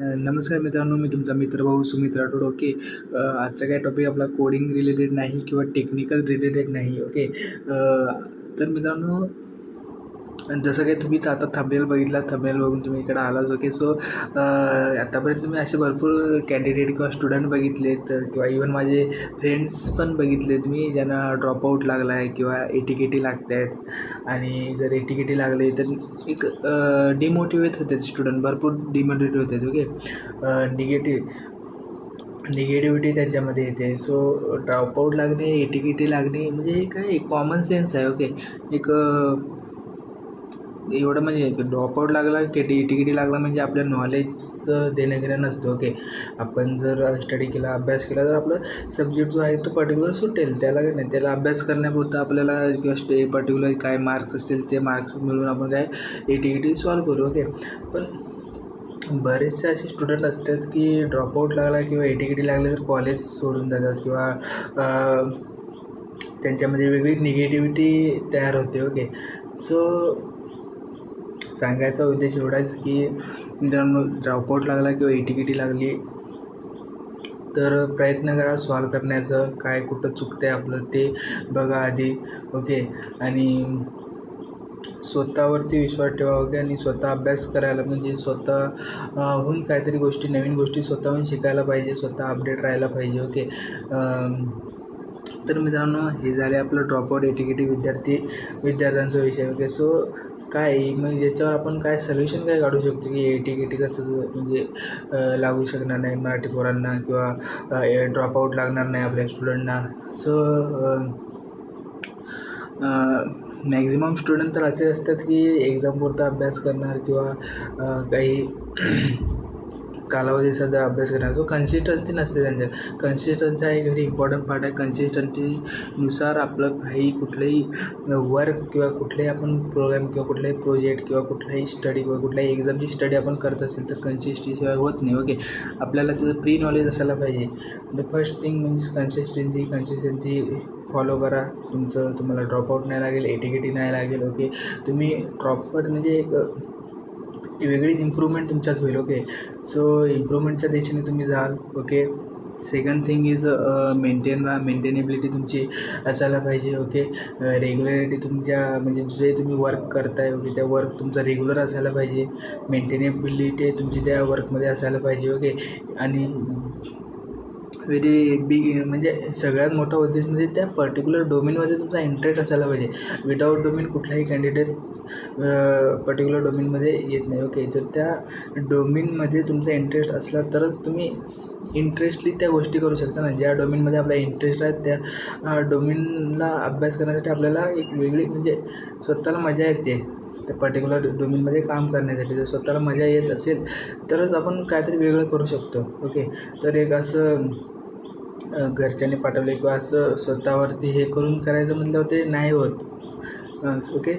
नमस्कार मित्रांनो मी तुमचा मित्र भाऊ सुमित राठोड ओके आजचा काय टॉपिक आपला कोडिंग रिलेटेड नाही किंवा टेक्निकल रिलेटेड नाही ओके तर मित्रांनो जसं काही तुम्ही आता थंबनेल बघितला थंबनेल बघून तुम्ही इकडं आलाच. ओके सो आत्तापर्यंत तुम्ही असे भरपूर कॅन्डिडेट किंवा स्टुडंट बघितले तर किंवा इवन माझे फ्रेंड्स पण बघितले तुम्ही ज्यांना ड्रॉपआउट लागला आहे किंवा एटीकेटी लागत आहेत आणि जर एटीकेटी लागले तर एक डिमोटिवेट होते स्टुडंट भरपूर डिमोटिवेट होते ओके निगेटिव्ह निगेटिव्हिटी त्यांच्यामध्ये येते. सो ड्रॉपआउट लागणे एटीकेटी लागणे म्हणजे हे काय कॉमन सेन्स आहे ओके एक एवढं म्हणजे ड्रॉपआउट लागला के टी टी टी लागला म्हणजे आपल्या नॉलेजचं देणं घेणं नसतं ओके आपण जर स्टडी केला अभ्यास केला तर आपलं सब्जेक्ट जो आहे तो पर्टिक्युलर सुटेल. त्याला काय नाही त्याला अभ्यास करण्यापुरतं आपल्याला किंवा स्टे पर्टिक्युलर काय मार्क्स असतील ते मार्क्स मिळून आपण काय ए टी टी सॉल्व करू ओके पण बरेचसे असे स्टुडंट असतात की ड्रॉपआउट लागला किंवा ए टी ई टी लागले तर कॉलेज सोडून जातात किंवा त्यांच्यामध्ये वेगळी निगेटिव्हिटी तयार होते ओके सो सांगायचा उद्देश एवढाच की मित्रांनो ड्रॉपआउट लागला किंवा ई टी टी लागली तर प्रयत्न करा सॉल्व करण्याचं काय कुठं चुकतं आहे आपलं ते बघा आधी ओके आणि स्वतःवरती विश्वास ठेवा ओके आणि स्वतः अभ्यास करायला म्हणजे स्वतःहून काहीतरी गोष्टी नवीन गोष्टी स्वतःहून शिकायला पाहिजे स्वतः अपडेट राहायला पाहिजे ओके तर मित्रांनो हे झाले आपलं ड्रॉपआउट एटिकेटी विद्यार्थी विद्यार्थ्यांचा विषय ओके सो काय मग म्हणजे याच्यावर आपण काय सल्युशन काय काढू शकतो? की ए टी के टी कसं म्हणजे लागू शकणार नाही मराठी पोरांना किंवा ड्रॉपआउट लागणार नाही आपल्या स्टुडंटना सो मॅक्झिमम स्टुडंट तर असे असतात की एक्झामपुरता अभ्यास करणार किंवा काही कालावधी सध्या अभ्यास करणार. जो कन्सिस्टन्सी नसते त्यांच्या. कन्सिस्टन्सी हा एक व्हेरी इम्पॉर्टंट पार्ट आहे. कन्सिस्टन्सीनुसार आपलं काही कुठलंही वर्क किंवा कुठलेही आपण प्रोग्राम किंवा कुठलाही प्रोजेक्ट किंवा कुठलाही स्टडी किंवा कुठल्याही एक्झामची स्टडी आपण करत असेल तर कन्सिस्टन्सीशिवाय होत नाही. ओके आपल्याला त्याचं प्री नॉलेज असायला पाहिजे. द फर्स्ट थिंग म्हणजे कन्सिस्टन्सी कन्सिस्टन्सी फॉलो करा. तुमचं तुम्हाला ड्रॉपआउट नाही लागेल एटीकेटी नाही लागेल. ओके तुम्ही प्रॉपर म्हणजे एक वेगळीच इम्प्रूव्हमेंट तुमच्यात होईल ओके सो इम्प्रूव्हमेंटच्या दिशेने तुम्ही जाल okay second thing is maintain maintainability तुमची असायला पाहिजे ओके रेग्युलरिटी uh, तुमच्या म्हणजे जे तुम्ही वर्क करताय ओके त्या वर्क तुमचा रेग्युलर असायला पाहिजे. मेंटेनेबिलिटी तुमची त्या वर्कमध्ये असायला पाहिजे ओके आणि व्हेरी बिग म्हणजे सगळ्यात मोठा उद्देश म्हणजे त्या पर्टिक्युलर डोमेनमध्ये तुमचा इंटरेस्ट असायला पाहिजे. विदाऊट डोमेन कुठलाही कॅन्डिडेट पर्टिक्युलर डोमेनमध्ये येत नाही. ओके जर त्या डोमेनमध्ये तुमचा इंटरेस्ट असला तरच तुम्ही इंटरेस्टली त्या गोष्टी करू शकता ना. ज्या डोमेनमध्ये आपला इंटरेस्ट आहे त्या डोमेनला अभ्यास करण्यासाठी आपल्याला एक वेगळी म्हणजे स्वतःला मजा येते. त्या पर्टिक्युलर डोमेनमध्ये काम करण्यासाठी. जर स्वतःला मजा येत असेल तरच आपण काहीतरी वेगळं करू शकतो. ओके तर एक असं घरच्यांनी पाठवले किंवा असं स्वतःवरती हे करून करायचं म्हटलं ते नाही होत. ओके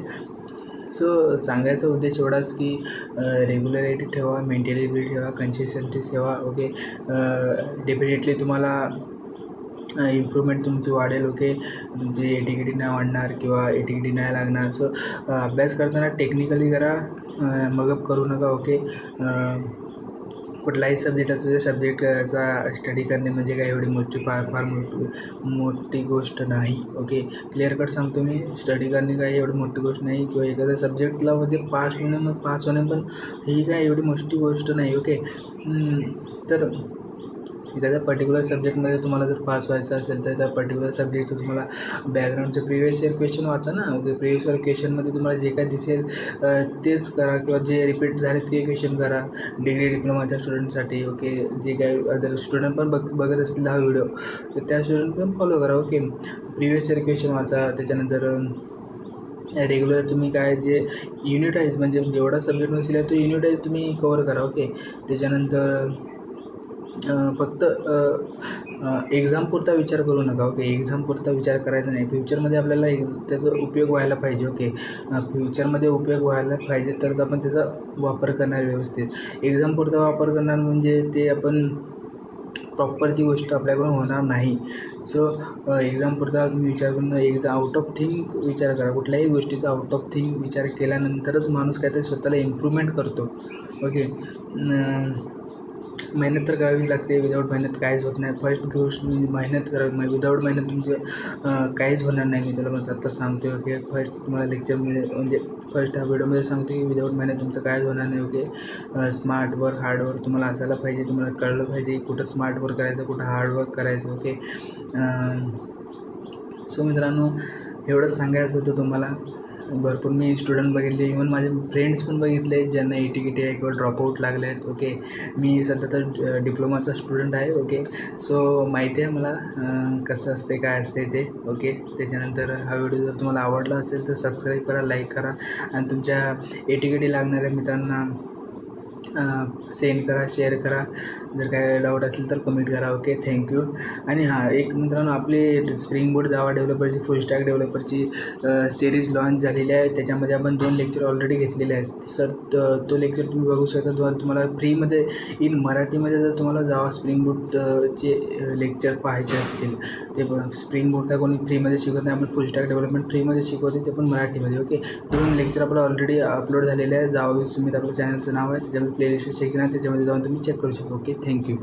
सो सांगायचा उद्देश एवढाच की रेग्युलरिटी ठेवा मेंटेलिबिलिटी ठेवा कन्सिस्टन्सी ठेवा ओके डेफिनेटली तुम्हाला इम्प्रूव्हमेंट तुमची वाढेल ओके तुमची ए टी के टी नाही वाढणार किंवा ए टी के टी नाही लागणार. सो अभ्यास करताना टेक्निकली करा मगअप करू नका ओके कुठलाही सब्जेक्ट असू सब्जेक्टचा स्टडी करणे म्हणजे काय एवढी मोठी फार फार मोठी मोठी गोष्ट नाही ओके क्लिअर कट सांगतो मी. स्टडी करणे काय एवढी मोठी गोष्ट नाही किंवा एखाद्या सब्जेक्टला मध्ये पास होणे मग पास होणे पण ही काय एवढी मोठी गोष्ट नाही ओके तर एखाद्या पर्टिक्युलर सब्जेक्टमध्ये तुम्हाला जर पास व्हायचं असेल तर त्या पर्टिक्युलर सब्जेक्टचं तुम्हाला बॅकग्राऊंडचं प्रिवियस इयर क्वेश्चन वाचा ना. ओके प्रिवियस इयर क्वेश्चनमध्ये तुम्हाला जे काय दिसेल तेच करा किंवा जे रिपीट झाले ते क्वेश्चन करा. डिग्री डिप्लोमाच्या स्टुडंटसाठी ओके जे काय अदर स्टुडंट पण बघ बघत असतील हा व्हिडिओ तर त्या स्टुडंट पण फॉलो करा ओके प्रिवियस इयर क्वेश्चन वाचा. त्याच्यानंतर रेग्युलर तुम्ही काय जे युनिटाईज म्हणजे जेवढा सब्जेक्ट नसेल तो युनिटाईज तुम्ही कवर करा ओके त्याच्यानंतर फक्त एक्झामपुरता विचार करू नका ओके एक्झामपुरता विचार करायचा नाही. फ्युचरमध्ये आपल्याला एक्झ त्याचा उपयोग व्हायला पाहिजे ओके फ्युचरमध्ये उपयोग व्हायला पाहिजे तरच आपण त्याचा वापर करणार व्यवस्थित. एक्झामपुरता वापर करणार म्हणजे ते आपण प्रॉपर ती गोष्ट आपल्याकडून होणार नाही. सो एक्झामपुरता तुम्ही विचार करून एक्झा आउट ऑफ थिंक विचार करा. कुठल्याही गोष्टीचा आउट ऑफ थिंक विचार केल्यानंतरच माणूस काहीतरी स्वतःला इम्प्रूव्हमेंट करतो. ओके मेहनत तर करावीच लागते विदाऊट मेहनत काहीच होत नाही. फर्स्ट गोष्ट मी मेहनत करावी विदाऊट म्हणजे मेहनत तुमचं काहीच होणार नाही. मी तुला मग आता सांगतो ओके फर्स्ट तुम्हाला लेक्चरमध्ये म्हणजे फर्स्ट ह्या व्हिडिओमध्ये सांगतो की विदाऊट मेहनत तुमचं काहीच होणार नाही okay smart work hard work तुम्हाला असायला पाहिजे तुम्हाला कळलं पाहिजे कुठं स्मार्ट वर्क करायचं कुठं हार्ड वर्क करायचं ओके सो मित्रांनो एवढंच सांगायचं होतं तुम्हाला. भरपूर मी स्टुडंट बघितले. इवन माझे फ्रेंड्स पण बघितले ज्यांना ए टी किटी आहे किंवा ड्रॉपआउट लागले आहेत. ओके मी सध्या तर डिप्लोमाचा स्टुडंट आहे. ओके सो माहिती आहे मला कसं असते काय असते ते. ओके त्याच्यानंतर हा व्हिडिओ जर तुम्हाला आवडला असेल तर सबस्क्राईब करा लाईक करा. आणि तुमच्या ए टी किटी लागणाऱ्या मित्रांना सेंड करा शेअर करा. जर काय डाऊट असेल तर कमेंट करा. ओके थँक्यू आणि हां एक मित्रांनो आपली स्प्रिंग बोर्ड जावा डेव्हलपरची फुल स्टॅक डेव्हलपरची सिरीज लॉन्च झालेली आहे. त्याच्यामध्ये आपण दोन लेक्चर ऑलरेडी घेतलेले आहेत. सर तो लेक्चर तुम्ही बघू शकता. तुम्हाला तुम्हाला फ्रीमध्ये इन मराठीमध्ये जर तुम्हाला जावा स्प्रिंग बोर्ड लेक्चर पाहायचे असतील ते स्प्रिंग बोर्ड काय कोणी फ्रीमध्ये शिकवत नाही. आपण फुल स्टॅक डेव्हलपमेंट फ्रीमध्ये शिकवते ते पण मराठीमध्ये. ओके दोन लेक्चर आपलं ऑलरेडी अपलोड झालेले आहे. जावा विस्मित आपल्या चॅनलचं नाव आहे. त्याच्यामध्ये प्लेलिस्ट सेक्शन आहे त्याच्यामध्ये जाऊन तुम्ही चेक करू शकता ओके थँक्यू